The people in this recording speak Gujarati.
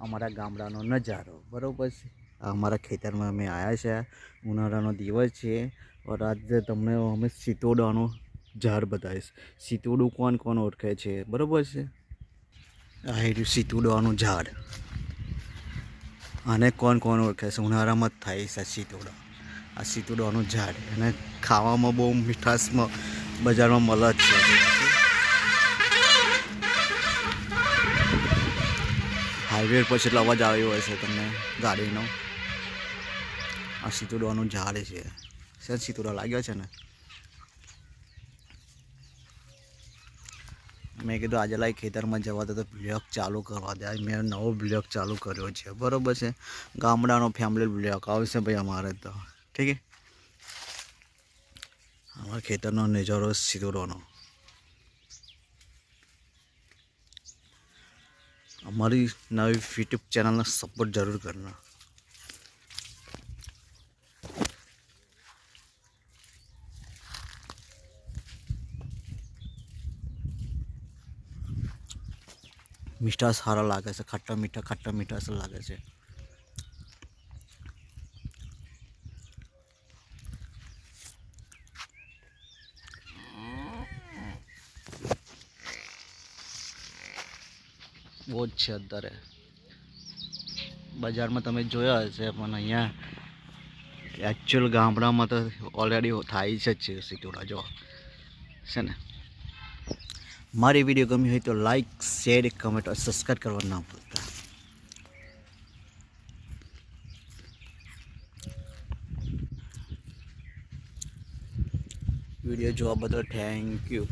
અમારા ગામડાનો નજારો. બરાબર છે? અમારા ખેતરમાં અમે આવ્યા છે. ઉનાળાનો દિવસ છે. આજે તમને અમે સીતોડાનો ઝાડ બતાવીશ. સીતોડું કોણ કોણ ઓળખે છે? બરાબર છે? આ રહ્યું સીતોડાનું ઝાડ. આને કોણ કોણ ઓળખે છે? ઉનાળામાં જ થાય છે સીતોડા આ સીતોડાનું ઝાડ. અને ખાવામાં બહુ મીઠાશમાં બજારમાં મળે જ છે. હાઈવે પર એટલે અવાજ આવ્યો હશે તમને ગાડીનો. આ સીતોડાનું ઝાડ છે. સર સીતુડા લાગ્યો છે ને? મેં કીધું આજે લાઈ ખેતરમાં જવા તો બ્લોક ચાલુ કરવા દે. મેં નવો બ્લોક ચાલુ કર્યો છે. બરાબર છે? ગામડાનો ફેમિલી બ્લોક આવશે ભાઈ અમારે તો. ઠીક છે? અમારા ખેતરનો નજારો સીતોડાનો. हमारी नई यूट्यूब चैनल ने सपोर्ट जरूर करना મીઠા સારા લાગે છે ખટ્ટા મીઠા ખટ્ટા મીઠા सा લાગે છે બહુ જ છે અત્યારે. બજારમાં તમે જોયા હશે, પણ અહીંયા એકચ્યુઅલ ગામડામાં તો ઓલરેડી થાય છે જ છે સિટોડા જો. છે ને? મારી વીડિયો ગમી હોય તો લાઈક શેર કમેન્ટ અને સબસ્ક્રાઈબ કરવા ના ભૂલતા. વીડિયો જોવા બદલ થેન્ક યુ